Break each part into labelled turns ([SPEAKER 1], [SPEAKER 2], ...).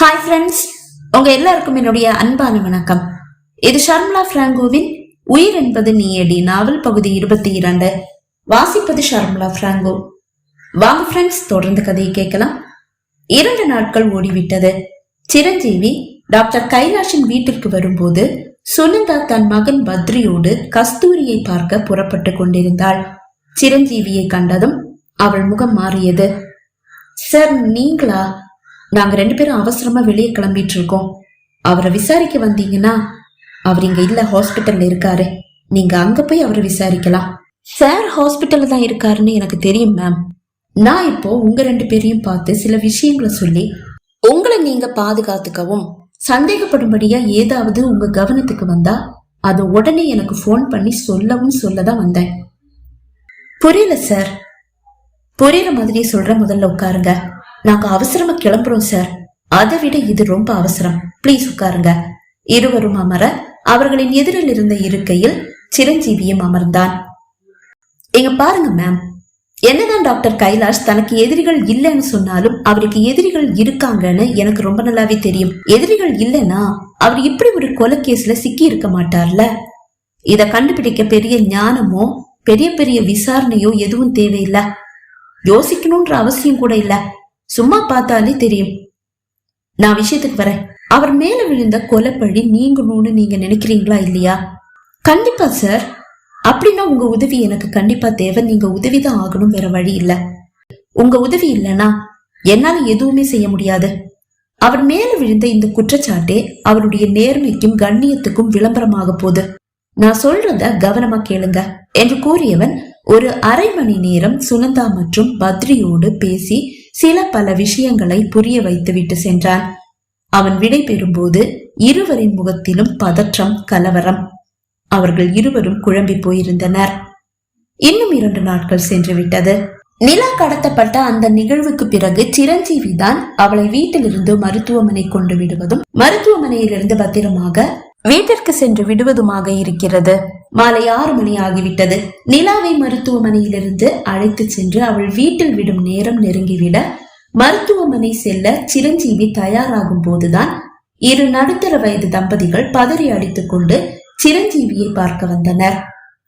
[SPEAKER 1] Hi friends உங்க எல்லாருக்கும் என்னுடைய அன்பான வணக்கம். இது ஷர்மிளா பிராங்கோவின் உயிர் என்பது நீயடி நாவல் பகுதி இருபத்தி இரண்டு. வாசிப்பது ஷர்மிளா பிராங்கோ. வாங்க ஃப்ரெண்ட்ஸ் தொடர்ந்து கதையை கேட்கலாம். இரண்டு நாட்கள் ஓடிவிட்டது. சிரஞ்சீவி டாக்டர் கைலாஷின் வீட்டிற்கு வரும்போது சுனந்தா தன் மகன் பத்ரியோடு கஸ்தூரியை பார்க்க புறப்பட்டு கொண்டிருந்தாள். சிரஞ்சீவியை கண்டதும் அவள் முகம் மாறியது. சார் நீங்களா? நாங்க ரெண்டு பேரும் அவசரமா வெளியே கிளம்பிட்டு இருக்கோம். அவரை விசாரிக்க வந்தீங்கன்னா அவர் இங்க இல்ல ஹாஸ்பிட்டல்ல இருக்காரு. நீங்க அங்க போய் அவரை விசாரிக்கலாம். சார் ஹாஸ்பிட்டல்ல தான் இருக்காருன்னு எனக்கு தெரியும் மேம். நான் இப்போ உங்க ரெண்டு பேரையும் பார்த்து சில விஷயங்களை சொல்லி உங்களை நீங்க பாதுகாத்துக்கவும் சந்தேகப்படும்படியா ஏதாவது உங்க கவனத்துக்கு வந்தா அது உடனே எனக்கு ஃபோன் பண்ணி சொல்லவும் சொல்லதான் வந்தேன். புரியல சார். புரியல மாதிரி சொல்ற முதல்ல உட்காருங்க. நாங்க அவசரமா கிளம்புறோம் சார் அதை விட இது ரொம்ப அவசரம். ப்ளீஸ் உட்காருங்க. இருவரும் அமர அவர்களின் எதிரில் இருந்த இருக்கையில் சிரஞ்சீவியும் அமர்ந்தான். இங்க பாருங்க மேம் என்னதான் டாக்டர் கைலாஷ் தனக்கு எதிரிகள் இல்லைன்னு சொன்னாலும் அவருக்கு எதிரிகள் இருக்காங்கன்னு எனக்கு ரொம்ப நல்லாவே தெரியும். எதிரிகள் இல்லைன்னா அவர் இப்படி ஒரு கொலை கேஸ்ல சிக்கி இருக்க மாட்டார்ல? இத கண்டுபிடிக்க பெரிய ஞானமோ பெரிய பெரிய விசாரணையோ எதுவும் தேவையில்லை. யோசிக்கணும்ன்ற அவசியம் கூட இல்ல. சும்மா பார்த்தாலே தெரியும். நான் விஷயத்துக்கு வரேன். அவர் மேல விழுந்த கொலைப்பழி நீங்கணும்னு நீங்க நினைக்கிறீங்களா இல்லையா? கண்டிப்பா சார் அப்படின்னா உங்க உதவி எனக்கு கண்டிப்பா தேவை. நீங்க உதவிதான் ஆகணும் வேற வழி இல்ல. உங்க உதவி இல்லைன்னா என்னால எதுவுமே செய்ய முடியாது. அவர் மேல விழுந்த இந்த குற்றச்சாட்டே அவருடைய நேர்மைக்கும் கண்ணியத்துக்கும் விளம்பரமாக போகுது. நான் சொல்றத கவனமா கேளுங்க என்று கூறியவன் ஒரு அரை மணி நேரம் சுனந்தா மற்றும் பத்ரியோடு பேசி சில பல விஷயங்களை புரிய வைத்துவிட்டு சென்றான். அவன் விடை பெறும்போது இருவரின் முகத்திலும் பதற்றம் கலவரம். அவர்கள் இருவரும் குழம்பி போயிருந்தனர். இன்னும் இரண்டு நாட்கள் சென்று விட்டது நிலா கடத்தப்பட்ட அந்த நிகழ்வுக்கு பிறகு சிரஞ்சீவி தான் அவளை வீட்டிலிருந்து மருத்துவமனை கொண்டு விடுவதும் மருத்துவமனையிலிருந்து பத்திரமாக வீட்டிற்கு சென்று விடுவதுமாக இருக்கிறது. மாலை ஆறு மணி ஆகிவிட்டது. நிலாவை மருத்துவமனையிலிருந்து அழைத்து சென்று அவள் வீட்டில் விடும் நேரம் நெருங்கிவிட மருத்துவமனை செல்ல சிரஞ்சீவி தயாராகும் போதுதான் இரு நடுத்தர வயது தம்பதிகள் பதறி அடித்துக் கொண்டு சிரஞ்சீவியை பார்க்க வந்தனர்.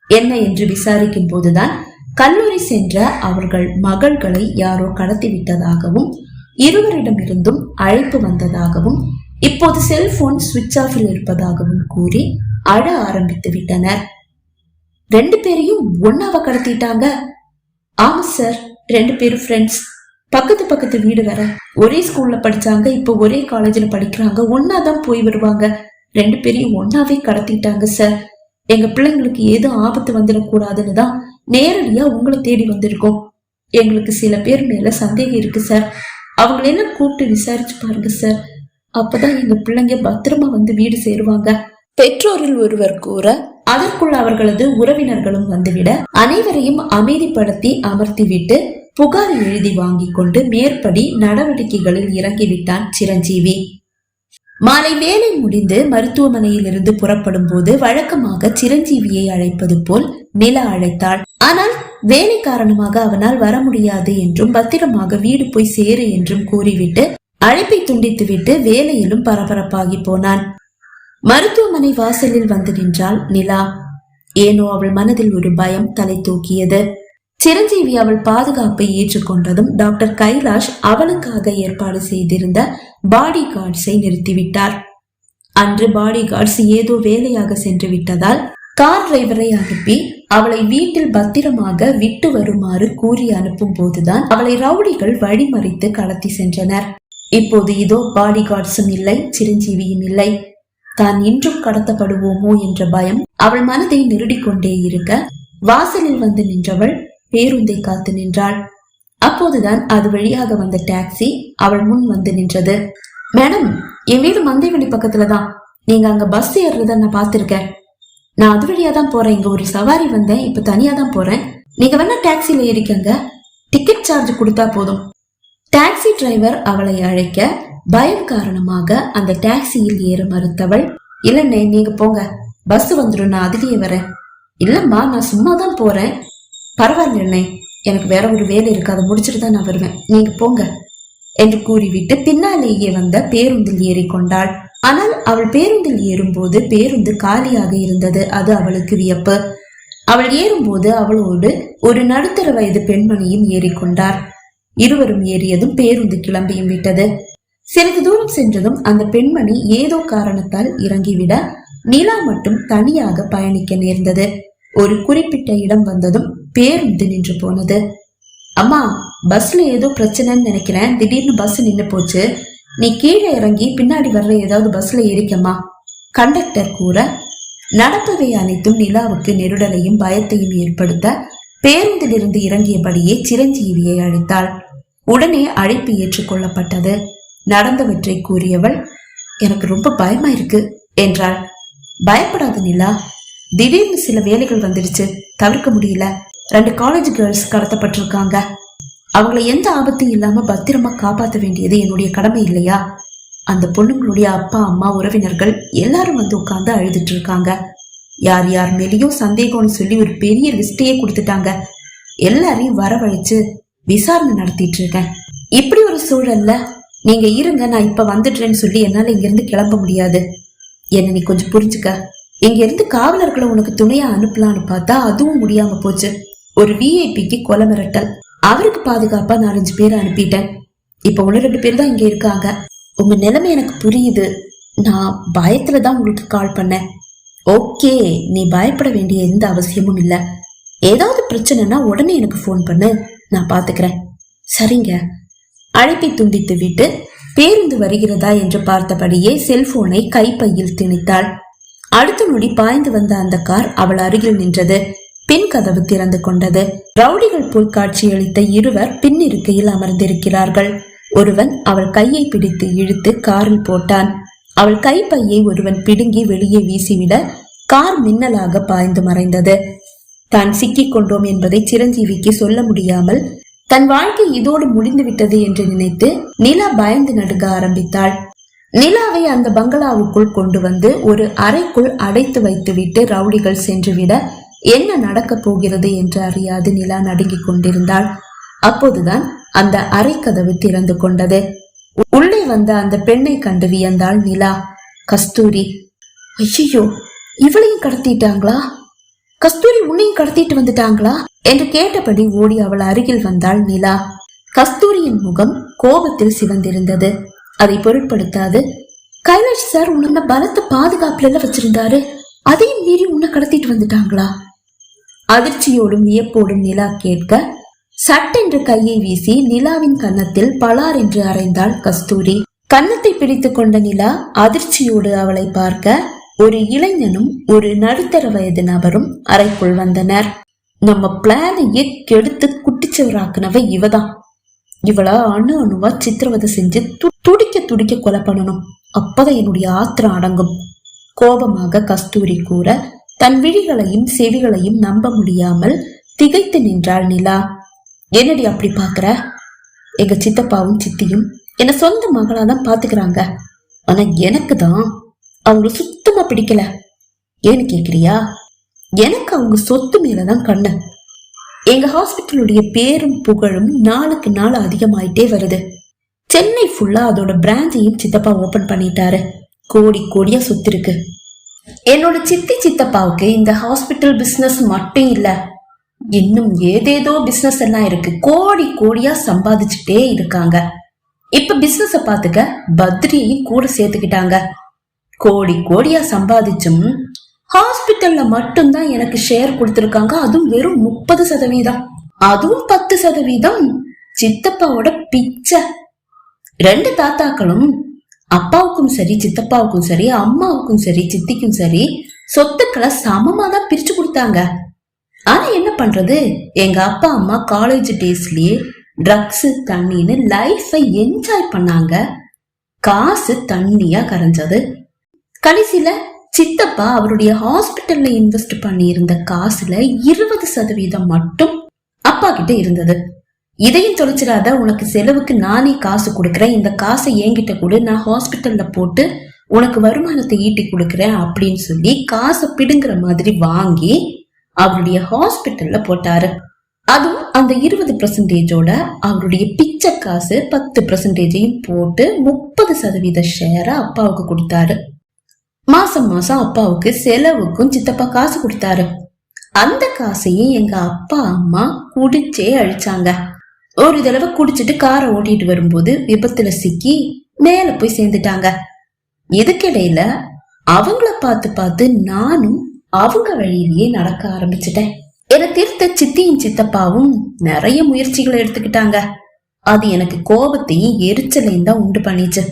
[SPEAKER 1] என்ன என்று விசாரிக்கும் போதுதான் கல்லூரி சென்ற அவர்கள் மகள்களை யாரோ கடத்திவிட்டதாகவும் இருவரிடமிருந்தும் அழைப்பு வந்ததாகவும் இப்போது செல்போன் சுவிட்ச் ஆஃபில் இருப்பதாகவும் கூறி அழ ஆரம்பித்து விட்டனர் ரெண்டு பேரையும் ஒன்னாவ கடத்திட்டாங்க. ஆமா சார் ரெண்டு பேரும் ஃப்ரெண்ட்ஸ் பக்கத்து பக்கத்து வீடு வேற. ஒரே ஸ்கூல்ல படிச்சாங்க இப்போ ஒரே காலேஜ்ல படிக்கிறாங்க. ஒன்னாதான் போய் வருவாங்க. ரெண்டு பேரையும் ஒன்னாவே கடத்திட்டாங்க சார் எங்க பிள்ளைங்களுக்கு ஏதும் ஆபத்து வந்துடக்கூடாதுன்னு தான் நேரடியா உங்களை தேடி வந்திருக்கோம். எங்களுக்கு சில பேர் மேல சந்தேகம் இருக்கு சார் அவங்களெல்லாம் கூப்பிட்டு விசாரிச்சு பாருங்க சார் அப்பதான் எங்க பிள்ளைங்க பத்திரமா வந்து வீடு சேருவாங்க. பெற்றோரில் ஒருவர் கூற அதற்குள் அவர்களது உறவினர்களும் வந்துவிட அனைவரையும் அமைதிப்படுத்தி அமர்த்திவிட்டு புகார் எழுதி வாங்கிக் கொண்டு மேற்படி நடவடிக்கைகளில் இறங்கிவிட்டான் சிரஞ்சீவி. மாலை வேலை முடிந்து மருத்துவமனையில் இருந்து புறப்படும் போது வழக்கமாக சிரஞ்சீவியை அழைப்பது போல் நிலா அழைத்தாள். ஆனால் வேலை காரணமாக அவனால் வர முடியாது என்றும் பத்திரமாக வீடு போய் சேரு என்றும் கூறிவிட்டு அழைப்பை துண்டித்துவிட்டு வேலையிலும் பரபரப்பாகி போனான். மருத்துவமனை வாசலில் வந்து நின்றாள் நிலா. ஏனோ அவள் மனதில் ஒரு பயம் தலை தூக்கியது. சிரஞ்சீவி அவள் பாதுகாப்பை ஏற்றுக்கொண்டதும் டாக்டர் கைலாஷ் அவளுக்காக ஏற்பாடு செய்திருந்த பாடி கார்ட்ஸை நிறுத்திவிட்டார். அன்று பாடி கார்ட்ஸ் ஏதோ வேலையாக சென்று விட்டதால் கார் டிரைவரை அனுப்பி அவளை வீட்டில் பத்திரமாக விட்டு வருமாறு கூறி அனுப்பும் போதுதான் அவளை ரவுடிகள் வழிமறித்து கடத்தி சென்றனர். இப்போது இதோ பாடி கார்ட்ஸும் இல்லை சிரஞ்சீவியும் இல்லை. தான் இன்றும் கடத்தப்படுவோமோ என்ற பயம் அவள் மனதை நெருடிக்கொண்டே இருக்க வாசலில் வந்து நின்றவள் பேருந்தை காத்து நின்றாள். அப்போதுதான் அது வழியாக வந்த டாக்ஸி அவள் முன் வந்து நின்றது. மேடம் என் வீடு மந்தைவெளி பக்கத்துல தான் நீங்க அங்க பஸ் ஏறுறத நான் பார்த்திருக்கேன். நான் அது வழியா தான் போறேன். இங்க ஒரு சவாரி வந்தேன். இப்ப தனியா தான் போறேன். நீங்க வேணா டாக்ஸில ஏறிக்கங்க. டிக்கெட் சார்ஜ் கொடுத்தா போதும். டாக்ஸி டிரைவர் அவளை அழைக்க பயம் காரணமாக அந்த டாக்ஸியில் ஏற மறுத்தவள் இல்லண்ணே நீங்க போங்க. பஸ் வந்துடும் நான் அதுலயே வரேன். இல்லம்மா நான் சும்மா தான் போறேன். பரவாயில்லண்ணே எனக்கு வேற ஒரு வேலை இருக்கு அதை முடிச்சுட்டு தான் நான் வருவேன். நீங்க போங்க. என்று கூறிவிட்டு பின்னாலேயே வந்த பேருந்தில் ஏறிக்கொண்டாள். ஆனால் அவள் பேருந்தில் ஏறும்போது பேருந்து காலியாக இருந்தது அது அவளுக்கு வியப்பு. அவள் ஏறும்போது அவளோடு ஒரு நடுத்தர வயது பெண்மணியும் ஏறிக்கொண்டார். இருவரும் ஏறியதும் பேருந்து கிளம்பியும் விட்டது. சிறிது தூரம் சென்றதும் அந்த பெண்மணி ஏதோ காரணத்தால் இறங்கிவிட நிலா மட்டும் தனியாக பயணிக்க நேர்ந்தது. ஒரு குறிப்பிட்ட இடம் வந்ததும் பேருந்து நின்று போனது. அம்மா பஸ்ல ஏதோ பிரச்சனைன்னு நினைக்கிறேன். திடீர்னு பஸ் நின்னு போச்சு. நீ கீழே இறங்கி பின்னாடி வர்ற ஏதாவது பஸ்ல ஏறிக்கம்மா. கண்டக்டர் கூற நடப்பவை அனைத்தும் நிலாவுக்கு நெருடலையும் பயத்தையும் ஏற்படுத்த பேருந்திலிருந்து இறங்கியபடியே சிரஞ்சீவியை அழைத்தாள். உடனே அழைப்பு ஏற்றுக்கொள்ளப்பட்டது. நடந்தவற்றை கூறியவள் எனக்கு ரொம்ப பயமா இருக்கு என்றாள். பயப்படாத நிலா திடீர்னு சில வேலைகள் வந்துடுச்சு. தவிர்க்க முடியல. ரெண்டு காலேஜ் கேர்ள்ஸ் கடத்தப்பட்டிருக்காங்க. அவங்கள எந்த ஆபத்தும் இல்லாம பத்திரமா காப்பாற்ற வேண்டியது என்னுடைய கடமை இல்லையா? அந்த பொண்ணுங்களுடைய அப்பா அம்மா உறவினர்கள் எல்லாரும் வந்து உட்கார்ந்து அழுதுட்டு இருக்காங்க. யார் யார் மேலேயும் சந்தேகம்னு சொல்லி ஒரு பெரிய லிஸ்டையே கொடுத்துட்டாங்க. எல்லாரையும் வரவழைச்சு விசாரணை நடத்திட்டு இருக்கேன். இப்படி ஒரு சூழல்ல நீங்க இருங்க நான் இப்ப வந்துடுறேன்னு சொல்லி என்னால இங்க இருந்து கிளம்ப முடியாது. என்ன நீ கொஞ்சம் புரிஞ்சுக்க. இங்க இருந்து காவலர்களை உனக்கு துணையா அனுப்பலாம்னு பார்த்தா அதுவும் முடியாம போச்சு. ஒரு விஐபிக்கு கொலை மிரட்டல். அவருக்கு பாதுகாப்பா நாலஞ்சு பேரை அனுப்பிட்டேன். இப்ப ஒன்னு ரெண்டு பேர் தான் இங்க இருக்காங்க. உங்க நிலைமை எனக்கு புரியுது. நான் பயத்துல தான் உங்களுக்கு கால் பண்ணேன். ஓகே நீ பயப்பட வேண்டிய எந்த அவசியமும் இல்ல. ஏதாவது பிரச்சனைனா உடனே எனக்கு ஃபோன் பண்ணு. நான் பாத்துக்கிறேன். சரிங்க. அழைப்பை துண்டித்துவிட்டு பேருந்து வருகிறதா? என்று பார்த்தபடியே செல்போனை கைப்பையில் திணித்தாள். அடுத்த நொடி பாய்ந்து வந்த அந்த கார் அவள் அருகில் நின்றது. பின் கதவு திறந்து கொண்டது. ரவுடிகள் போல் காட்சியளித்த இருவர் பின் இருக்கையில் அமர்ந்திருக்கிறார்கள். ஒருவன் அவள் கையை பிடித்து இழுத்து காரில் போட்டான். அவள் கைப்பையை ஒருவன் பிடுங்கி வெளியே வீசிவிட கார் மின்னலாக பாய்ந்து மறைந்தது. தான் சிக்கிக் கொண்டோம் என்பதை சிரஞ்சீவிக்கு சொல்ல முடியாமல் தன் வாழ்க்கை இதோடு முடிந்து விட்டது என்று நினைத்து நிலா பயந்து நடுக்க ஆரம்பித்தாள். நிலாவை அந்த பங்களாவுக்குள் கொண்டு வந்து ஒரு அறைக்குள் அடைத்து வைத்துவிட்டு ரவுடிகள் சென்றுவிட என்ன நடக்கப் போகிறது என்று அறியாது நிலா நடுங்கிக் கொண்டிருந்தாள். அப்போதுதான் அந்த அறை கதவு திறந்து கொண்டது. உள்ளே வந்த அந்த பெண்ணை கண்டு வியந்தாள் நிலா. கஸ்தூரி ஐயோ இவளையும் கடத்திட்டாங்களா? கஸ்தூரி உன்னையும் கடத்திட்டு வந்துட்டாங்களா? என்று கேட்டபடி ஓடி அவள் அருகில் வந்தாள் நிலா. கஸ்தூரியின் முகம் கோபத்தில் சிவந்திருந்தது. அதை பொருட்படுத்தாது. கைலாஷ் சார் உன்ன பலத்த பாதுகாப்புல வச்சிருந்தாரு. அதையும் மீறி உன்னை கடத்திட்டு வந்துட்டாங்களா? அதிர்ச்சியோடும் வியப்போடும் நிலா கேட்க சட்டென்று கையை வீசி நிலாவின் கன்னத்தில் பலார் என்று அறைந்தாள் கஸ்தூரி. கன்னத்தை பிடித்துக் கொண்ட நிலா அதிர்ச்சியோடு அவளை பார்க்க ஒரு இளைஞனும் ஒரு நடுத்தர வயது நபரும் அறைக்குள் வந்தனர். நம்ம பிளானையே கெடுத்து குட்டிச்சவராக்குனவ இவதான். இவள அணு அணுவா சித்திரவதை செஞ்சு துடிக்க துடிக்க கொலை பண்ணணும். அப்பதான் என்னுடைய ஆத்திரம் அடங்கும். கோபமாக கஸ்தூரி கூற தன் விழிகளையும் செவிகளையும் நம்ப முடியாமல் திகைத்து நின்றாள் நிலா. என்னடி அப்படி பாக்குற? எங்க சித்தப்பாவும் சித்தியும் என்ன சொந்த மகளா தான் பாத்துக்கிறாங்க. ஆனா எனக்கு தான் அவங்கள சுத்தமா பிடிக்கல. ஏன்னு கேக்குறியா? எனக்கு அவங்க சொத்து மேலதான் கண்ணு. எங்க ஹாஸ்பிட்டலுடைய பேரும் புகழும் நாளுக்கு நாள் அதிகமாயிட்டே வருது. சென்னை ஃபுல்லா அதோட பிரான்ச்சையும் சித்தப்பா ஓபன் பண்ணிட்டாரு. கோடி கோடியா சொத்து இருக்கு. என்னோட சித்தி சித்தப்பாவுக்கு இந்த ஹாஸ்பிட்டல் பிசினஸ் மட்டும் இல்ல. இன்னும் ஏதேதோ பிசினஸ் எல்லாம் இருக்கு. கோடி கோடியா சம்பாதிச்சுட்டே இருக்காங்க. இப்ப பிசினஸ பாத்துக்க பத்ரியையும் கூட சேர்த்துக்கிட்டாங்க. கோடி கோடியா சம்பாதிச்சும் ஹாஸ்பிட்டல்ல மட்டும்தான் எனக்கு ஷேர் கொடுத்துருக்காங்க. அதுவும் வெறும் முப்பது சதவீதம். அதுவும் பத்து சதவீதம். சித்தப்பாவோட பிச்சை. ரெண்டு தாத்தாக்களும் அப்பாவுக்கும் சரி சித்தப்பாவுக்கும் சரி அம்மாவுக்கும் சரி சித்திக்கும் சரி சொத்துக்களை சமமா தான் பிரிச்சு கொடுத்தாங்க. ஆனா என்ன பண்றது? எங்க அப்பா அம்மா காலேஜ் டேஸ்லயே ட்ரக்ஸ் தண்ணின்னு லைஃபை என்ஜாய் பண்ணாங்க. காசு தண்ணியா கரைஞ்சது. கடைசியில சித்தப்பா அவருடைய ஹாஸ்பிட்டல்ல இன்வெஸ்ட் பண்ணியிருந்த காசுல இருபது சதவீதம் மட்டும் அப்பா கிட்ட இருந்தது. இதையும் தொலைச்சிடாத உனக்கு செலவுக்கு நானே காசு கொடுக்கறேன். இந்த காசை என்கிட்ட கொடு. நான் ஹாஸ்பிட்டல்ல போட்டு உனக்கு வருமானத்தை ஈட்டி கொடுக்கறேன் அப்படின்னு சொல்லி காசை பிடுங்குற மாதிரி வாங்கி அவருடைய ஹாஸ்பிட்டல்ல போட்டாரு. அதுவும் அந்த இருபது பர்சன்டேஜோட அவருடைய பிச்சை காசு பத்து பர்சன்டேஜையும் போட்டு முப்பது சதவீத ஷேரை அப்பாவுக்கு கொடுத்தாரு. மாசம் மாசம் அப்பாவுக்கு செலவுக்கும் சித்தப்பா காசு கொடுத்தாரு. அந்த காசையும் எங்க அப்பா அம்மா குடிச்சே அழிச்சாங்க. ஒரு தடவை குடிச்சிட்டு காரை ஓட்டிட்டு வரும்போது விபத்துல சிக்கி மேல போய் சேர்ந்துட்டாங்க. இதுக்கிடையில அவங்கள பார்த்து பார்த்து நானும் அவங்க வழியிலேயே நடக்க ஆரம்பிச்சிட்டேன். என்னை திருத்த சித்தியும் சித்தப்பாவும் நிறைய முயற்சிகளை எடுத்துக்கிட்டாங்க. அது எனக்கு கோபத்தையும் எரிச்சலையும் தான் உண்டு பண்ணிச்சு.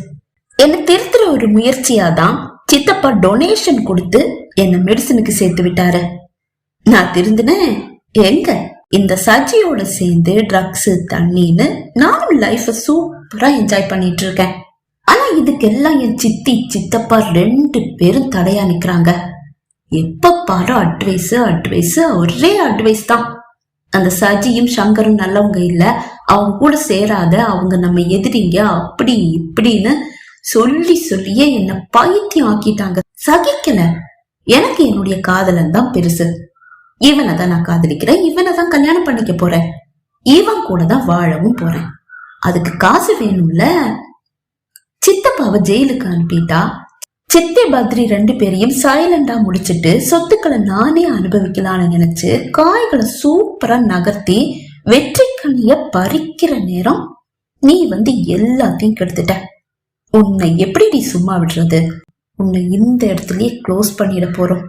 [SPEAKER 1] என்னை திருத்துற ஒரு முயற்சியாதான் சித்தப்பா டொனேஷன் கொடுத்து என்ன மெடிசனுக்கு சேர்த்து விட்டாரு. நான் திருந்தினேன். எங்க? இந்த சஜியோட சேர்ந்து ட்ரக்ஸ் தண்ணின்னு நானும் லைஃப சூப்பரா என்ஜாய் பண்ணிட்டு இருக்கேன் ஆனா இதுக்கெல்லாம் என் சித்தி சித்தப்பா ரெண்டு பேரும் தடையா நிக்கிறாங்க. எப்ப பாரு அட்வைஸ் அட்வைஸ் ஒரே அட்வைஸ் தான். அந்த சஜியும் சங்கரும் நல்லவங்க இல்ல. அவங்க கூட சேராத அவங்க நம்ம எதிரிங்க அப்படி இப்படின்னு சொல்லி சொல்லியே என்ன பைத்தியம் ஆக்கிட்டாங்க சகிக்கல. எனக்கு என்னுடைய காதலன் தான் பெருசு. இவனை தான் நான் காதலிக்கிறேன். இவனை தான் கல்யாணம் பண்ணிக்க போறேன். இவன் கூட தான் வாழவும் போறேன். அதுக்கு காசு வேணும்ல? சித்தப்பாவை ஜெயிலுக்கு அனுப்பிட்டா? சித்தி பத்ரி ரெண்டு பேரையும் சைலண்டா முடிச்சிட்டு சொத்துக்களை நானே அனுபவிக்கலாம்னு நினைச்சு காய்களை சூப்பரா நகர்த்தி வெற்றி கண்ணிய பறிக்கிற நேரம் நீ வந்து எல்லாத்தையும் கெடுத்துட்ட. உன்னை எப்படி நீ சும்மா விடுறது? உன்னை இந்த இடத்துலயே க்ளோஸ் பண்ணிட போறோம்.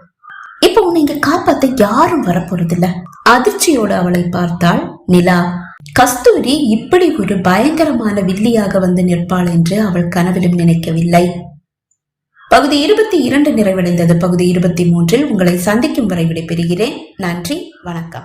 [SPEAKER 1] இப்ப உன்னை இங்க காப்பாத்த யாரும் வரப்போறதில்ல. அதிர்ச்சியோட அவளை பார்த்தாள் நிலா. கஸ்தூரி இப்படி ஒரு பயங்கரமான வில்லியாக வந்து நிற்பாள் என்று அவள் கனவிலும் நினைக்கவில்லை. பகுதி இருபத்தி இரண்டு நிறைவடைந்தது. பகுதி இருபத்தி மூன்றில் உங்களை சந்திக்கும் வரை விடைபெறுகிறேன். நன்றி. வணக்கம்.